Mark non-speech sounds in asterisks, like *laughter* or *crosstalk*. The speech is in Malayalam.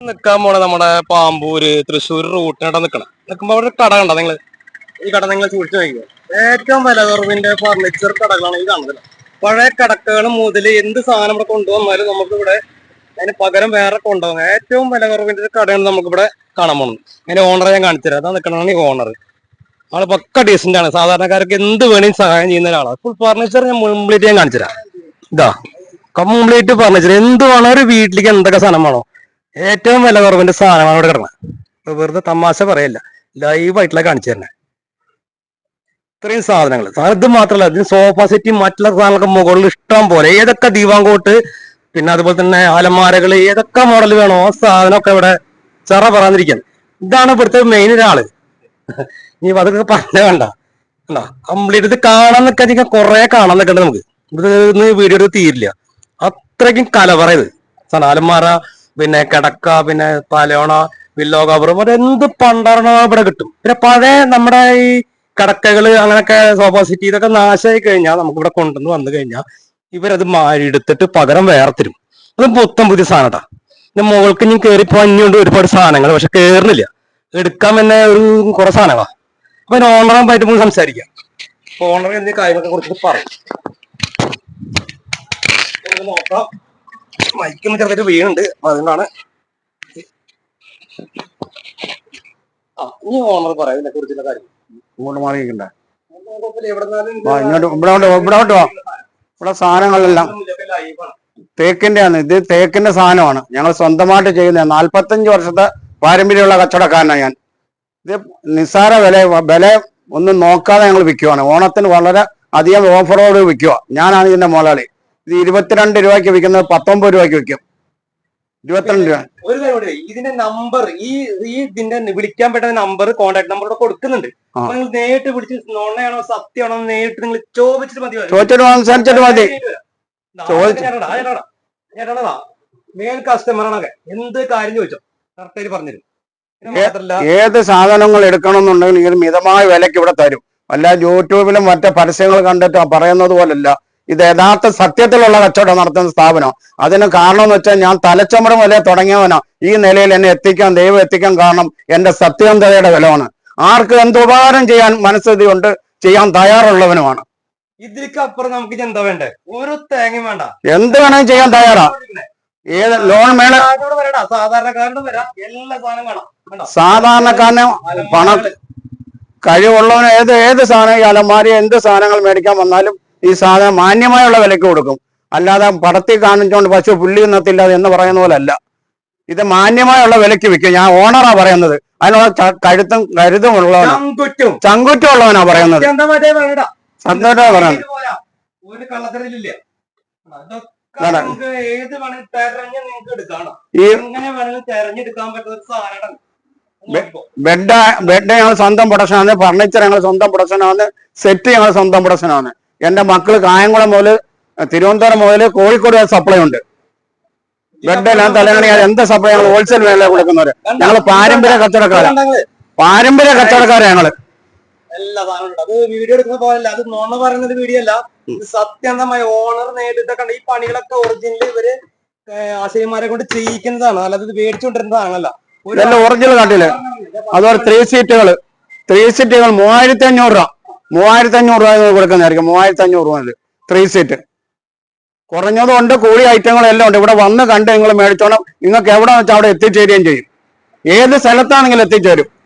നിക്കാൻ പോണ നമ്മുടെ പാമ്പൂര് തൃശ്ശൂർ റൂട്ടിനോടെ നിക്കണം. നിക്കുമ്പോ അവിടെ കട കണ്ട നിങ്ങൾ? ഈ കട നിങ്ങൾ സൂക്ഷിച്ചു നോക്കിയോ ഏറ്റവും വില കുറവിന്റെ ഫർണിച്ചർ കടകളാണ് ഈ കാണുന്നത് പഴയ കടക്കകൾ മുതൽ എന്ത് സാധനം ഇവിടെ കൊണ്ടുവന്നാലും നമുക്ക് ഇവിടെ അതിന് പകരം വേറെ കൊണ്ടുപോകാം. ഏറ്റവും വില കുറവിന്റെ ഒരു കടയാണ് നമുക്ക് ഇവിടെ കാണാൻ പോകുന്നത്. അതിന്റെ ഓണറെ ഞാൻ കാണിച്ചു തരാം. അതാ നിൽക്കണതാണ് ഈ ഓണർ ആൾ പക്ക ഡീസന്റ് ആണ്. സാധാരണക്കാർക്ക് എന്ത് വേണേലും സഹായം ചെയ്യുന്ന ഒരാളാണ് ഫുൾ ഫർണിച്ചർ ഞാൻ കംപ്ലീറ്റ് ഞാൻ കാണിച്ചു തരാം. ഇതാ കംപ്ലീറ്റ് ഫർണിച്ചർ എന്ത് വേണോ ഒരു വീട്ടിലേക്ക് എന്തൊക്കെ സാധനം വേണോ? ഏറ്റവും വില കുറവിന്റെ സാധനമാണ് ഇവിടെ കിടക്കുന്നത്. വെറുതെ തമാശ പറയല്ല. ലൈവ് ആയിട്ടുള്ള കാണിച്ചു തരണേ ഇത്രയും സാധനങ്ങൾ ഇത് മാത്രമല്ല ഇതിന് സോഫ സെറ്റ് മറ്റുള്ള സാധനങ്ങളൊക്കെ മുകളിൽ ഇഷ്ടം പോലെ. ഏതൊക്കെ ദീവാങ്കോട്ട് പിന്നെ അതുപോലെ തന്നെ അലമാരകൾ ഏതൊക്കെ മോഡൽ വേണോ ആ സാധനമൊക്കെ ഇവിടെ ചെറ പറഞ്ഞിരിക്കുന്നത് ഇതാണ് ഇവിടുത്തെ മെയിൻ ഒരാൾ. *laughs* ഇനി അതൊക്കെ പറഞ്ഞ വേണ്ട കണ്ടോ? കംപ്ലീറ്റ് ഇത് കാണാൻ നിൽക്കാൻ കുറെ കാണാൻ നിൽക്കണ്ട നമുക്ക്. ഇത് ഇന്ന് വീഡിയോ തീരില്ല. അത്രയ്ക്കും കലവറ ഇത്. സാധനം അലമാര പിന്നെ കിടക്ക പിന്നെ തലോണ വില്ലോ കവറും ഒരു എന്ത് പണ്ടറണോ ഇവിടെ കിട്ടും. പിന്നെ പഴയ നമ്മുടെ ഈ കിടക്കകൾ അങ്ങനെയൊക്കെ സോഫ സിറ്റി ഇതൊക്കെ നാശമായി കഴിഞ്ഞാൽ നമുക്ക് ഇവിടെ കൊണ്ടുവന്ന് വന്നു കഴിഞ്ഞാൽ ഇവരത് മാരി എടുത്തിട്ട് പകരം വേറെ തരും അത് മൊത്തം പുതിയ സാധനട്ടാ. പിന്നെ മുകൾക്ക് ഇനി കയറിപ്പോ പഞ്ഞുകൊണ്ട് ഒരുപാട് സാധനങ്ങൾ പക്ഷെ കേറുന്നില്ല. എടുക്കാൻ തന്നെ ഒരു കുറെ സാധനങ്ങളാ. അപ്പൊ ഓണറായിട്ട് നമുക്ക് സംസാരിക്കാം. ഓണർ എന്നീ കാര്യങ്ങളൊക്കെ കുറിച്ച് പറയും നോക്കാം മൈക്കൊന്ന് ചെറുതായിട്ട് വീണുണ്ട്. അപ്പൊ അതുകൊണ്ടാണ് ആ ഇനി ഓണർ പറയാം ഇതിനെ കുറിച്ചുള്ള കാര്യം. ഇങ്ങോട്ട് മാറിയിരിക്കണ്ടേ വാ, ഇവിടെ സാധനങ്ങളെല്ലാം തേക്കിന്റെ ആണ് ഇത് തേക്കിന്റെ സാധനമാണ്. ഞങ്ങൾ സ്വന്തമായിട്ട് ചെയ്യുന്ന നാല്പത്തഞ്ച് വർഷത്തെ പാരമ്പര്യമുള്ള കച്ചവടക്കാരനാണ് ഞാൻ. ഇത് നിസ്സാര വില വില ഒന്നും നോക്കാതെ ഞങ്ങൾ വിൽക്കുവാണ്. ഓണത്തിന് വളരെ അധികം ഓഫറോട് വിൽക്കുക ഞാനാണ് ഇതിന്റെ മുതലാളി. ഇത് ഇരുപത്തിരണ്ട് രൂപയ്ക്ക് വിൽക്കുന്നത് പത്തൊമ്പത് രൂപയ്ക്ക് വിൽക്കും. ഇരുപത്തിരണ്ട് രൂപ. ഒരു കാര്യം ഇതിന്റെ നമ്പർ ഈ ഈ ഇതിന്റെ വിളിക്കാൻ പറ്റുന്ന നമ്പർ കോൺടാക്ട് നമ്പർ ഇവിടെ കൊടുക്കുന്നുണ്ട്. അപ്പൊ നിങ്ങൾ നേരിട്ട് വിളിച്ച് നോണയാണോ സത്യമാണോ നേരിട്ട് നിങ്ങൾ ചോദിച്ചിട്ട് മതി ചോദിച്ചിട്ട് സംസാരിച്ചിട്ട് മതി. മെയിൻ കസ്റ്റമറാണൊക്കെ എന്ത് കാര്യം ചോദിച്ചോ? കറക്റ്റായിട്ട് പറഞ്ഞിരുന്നു ഏത് സാധനങ്ങൾ എടുക്കണമെന്നുണ്ടെങ്കിൽ ഇത് മിതമായ വിലക്ക് ഇവിടെ തരും. അല്ല യൂട്യൂബിലും മറ്റേ പരസ്യങ്ങൾ കണ്ടിട്ട് പറയുന്നത് പോലല്ല. ഇത് യഥാർത്ഥ സത്യത്തിലുള്ള കച്ചവടം നടത്തുന്ന സ്ഥാപനം. അതിന് കാരണം എന്ന് വെച്ചാൽ ഞാൻ തലച്ചമരം വില തുടങ്ങിയവനോ. ഈ നിലയിൽ എന്നെ എത്തിക്കാൻ ദൈവം എത്തിക്കാൻ കാരണം എന്റെ സത്യന്തതയുടെ വിലമാണ് ആർക്ക് എന്ത് ഉപകാരം ചെയ്യാൻ മനസ്സിതി കൊണ്ട് ചെയ്യാൻ തയ്യാറുള്ളവനുമാണ്. ഇതിലേക്കപ്പുറം നമുക്ക് എന്താ വേണ്ടേ? ഒരു തേങ്ങയും വേണ്ട. എന്ത് വേണമെങ്കിലും ചെയ്യാൻ തയ്യാറാ. ഏത് ലോൺ മേള സാധാരണക്കാരനും വരാം. എല്ലാ സാധനം വേണം. വേണ്ട? സാധാരണക്കാരന് പണം കഴിവുള്ളവന് ഏത് ഏത് സാധനം ഈ അലമാരി എന്ത് സാധനങ്ങൾ മേടിക്കാൻ വന്നാലും ഈ സാധനം മാന്യമായുള്ള വിലയ്ക്ക് കൊടുക്കും. അല്ലാതെ പടത്തിൽ കാണിച്ചുകൊണ്ട് പശു പുല്ലി നിന്നത്തില്ല എന്ന് പറയുന്ന പോലെ അല്ല ഇത് മാന്യമായുള്ള വിലയ്ക്ക് വിൽക്കും. ഞാൻ ഓണറാ പറയുന്നത്. അതിനുള്ള കഴുത്തും കരുതും ഉള്ളവനാ. ചങ്കുറ്റും. ഉള്ളവനാ പറയുന്നത്. സന്തോഷ പറയുന്നത് ഈ ബെഡ് ബെഡ് ഞങ്ങൾ സ്വന്തം പ്രൊഡക്ഷനാണ്. ഫർണിച്ചർ ഞങ്ങൾ സ്വന്തം പ്രൊഡക്ഷനാണ്. സെറ്റ് ഞങ്ങൾ സ്വന്തം പ്രൊഡക്ഷനാണ്. എന്റെ മക്കൾ കായംകുളം മുതൽ തിരുവനന്തപുരം മുതൽ കോഴിക്കോട് വരെ സപ്ലൈ ഉണ്ട്. ബെഡ് എല്ലാം തലങ്ങണി എന്ത് സപ്ലൈ ഞങ്ങൾ ഹോൾസെയിൽ വില കൊടുക്കുന്നവര്? ഞങ്ങൾ പാരമ്പര്യ കച്ചവടക്കാരാണ് പാരമ്പര്യ കച്ചവടക്കാരാണ് ഞങ്ങൾ. എല്ലാ സാധനവും അത് വീഡിയോ എടുക്കുന്ന പോലല്ല അത് നോണ പറയുന്നത് വീഡിയോ അല്ല. ഇത് സത്യസന്ധമായ ഓണർ നേരിട്ട് കണ്ട ഈ പണികളൊക്കെ ഒറിജിനൽ ഇവർ ആശയന്മാരെ കൊണ്ട് ചെയ്യിക്കുന്നതാണ്. അല്ലാതെ ഇത് മേടിച്ചുകൊണ്ടിരുന്ന സാധനമല്ല ഒരു ഇതെല്ലാം ഒറിജിനൽ കാട്ടിൽ. അതുപോലെ ത്രീ സീറ്റുകൾ ത്രീ സീറ്റുകൾ മൂവായിരത്തി അഞ്ഞൂറ് രൂപ. മൂവായിരത്തി അഞ്ഞൂറ് രൂപ കൊടുക്കുന്നതായിരിക്കും മൂവായിരത്തി അഞ്ഞൂറ് രൂപ ത്രീ സീറ്റ് കുറഞ്ഞതും ഉണ്ട് കൂടിയ ഐറ്റങ്ങളെല്ലാം ഉണ്ട്. ഇവിടെ വന്ന് കണ്ട് നിങ്ങൾ മേടിച്ചോണം. നിങ്ങൾക്ക് എവിടെ വെച്ചാൽ അവിടെ എത്തിച്ചേരുകയും ചെയ്യും. ഏത് സ്ഥലത്താണെങ്കിലും എത്തിച്ചേരും.